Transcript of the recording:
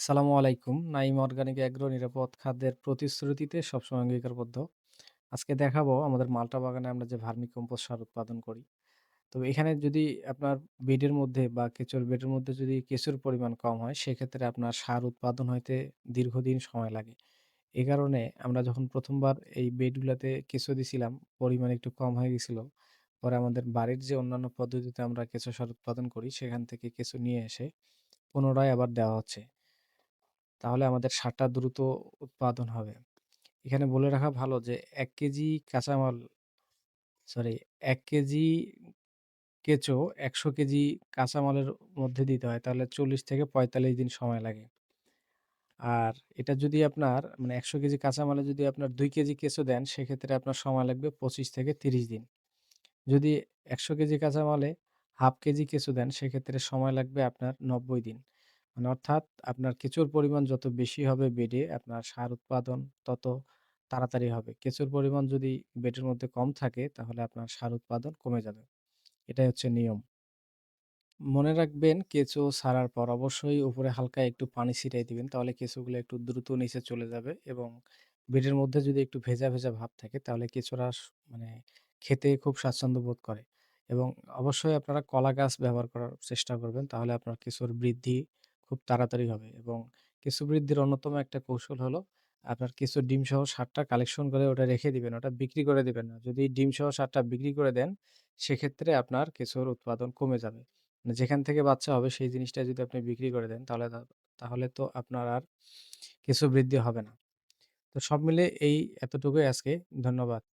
আসসালামু আলাইকুম। Naim organic agro নিরাপদ খাদ্যের প্রতিশ্রুতিতে সবসময় অঙ্গীকারবদ্ধ। আজকে দেখাবো আমাদের মাল্টা বাগানে আমরা যে ভার্মি কম্পোস্ট সার উৎপাদন করি। তো এখানে যদি আপনার বেডের মধ্যে বা কেঁচোর বেডের মধ্যে যদি কেঁচোর পরিমাণ কম হয়, সেক্ষেত্রে আপনার সার উৎপাদন হইতে দীর্ঘদিন সময় লাগে। এ কারণে আমরা যখন প্রথমবার এই বেডগুলাতে কেঁচো দিছিলাম, পরিমাণ একটু কম হয়ে গেছিল। পরে আমাদের বাড়ির যে অন্যান্য পদ্ধতিতে আমরা কেঁচো সার উৎপাদন করি, সেখান থেকে কেঁচো নিয়ে এসে পুনরায় আবার দেওয়া হচ্ছে। তাহলে আমাদের সারটা দ্রুত উৎপাদন হবে। এখানে বলে রাখা ভালো যে এক কেজি কাঁচামাল সরি এক কেজি কেঁচো ১০০ কেজি কাঁচামালের মধ্যে দিতে হয়। তাহলে ৪০ থেকে ৪৫ দিন সময় লাগে। আর এটা যদি আপনার মানে ১০০ কেজি কাঁচামালে যদি আপনার দুই কেজি কেঁচো দেন, সেক্ষেত্রে আপনার সময় লাগবে ২৫ থেকে ৩০ দিন। যদি ১০০ কেজি কাঁচামালে হাফ কেজি কেঁচো দেন, সেক্ষেত্রে সময় লাগবে আপনার ৯০ দিন। মানে অর্থাৎ আপনার কেঁচোর পরিমাণ যত বেশি হবে বেডে, আপনার সার উৎপাদন তত তাড়াতাড়ি হবে। কেঁচোর পরিমাণ যদি বেডের মধ্যে কম থাকে, তাহলে আপনার সার উৎপাদন কমে যাবে। এটাই হচ্ছে নিয়ম। মনে রাখবেন কেঁচো ছাড়ার পর অবশ্যই উপরে হালকা একটু পানি ছিটাই দিবেন। তাহলে কেঁচোগুলো একটু দ্রুত নিচে চলে যাবে এবং বেডের মধ্যে যদি একটু ভেজা, ভেজা ভাব থাকে তাহলে কেঁচোরা মানে খেতে খুব স্বাচ্ছন্দ্য বোধ করে এবং অবশ্যই আপনারা কলা গাছ ব্যবহার করার চেষ্টা করবেন। তাহলে আপনার কেঁচোর বৃদ্ধি খুব তাড়াতাড়ি হবে এবং কেঁচো বৃদ্ধির অন্যতম একটা কৌশল হলো আপনার কিছু ডিম সহ সারটা কালেকশন করে ওটা রেখে দিবেন। ওটা বিক্রি করে দিবেন না। যদি ডিম সহ সারটা বিক্রি করে দেন, সেক্ষেত্রে আপনার কেঁচোর উৎপাদন কমে যাবে। মানে যেখান থেকে বাচ্চা হবে সেই জিনিসটা যদি আপনি বিক্রি করে দেন, তাহলে তাহলে তো আপনার আর কেঁচো বৃদ্ধি হবে না। তো সব মিলিয়ে এই এতটুকুই আজকে। ধন্যবাদ।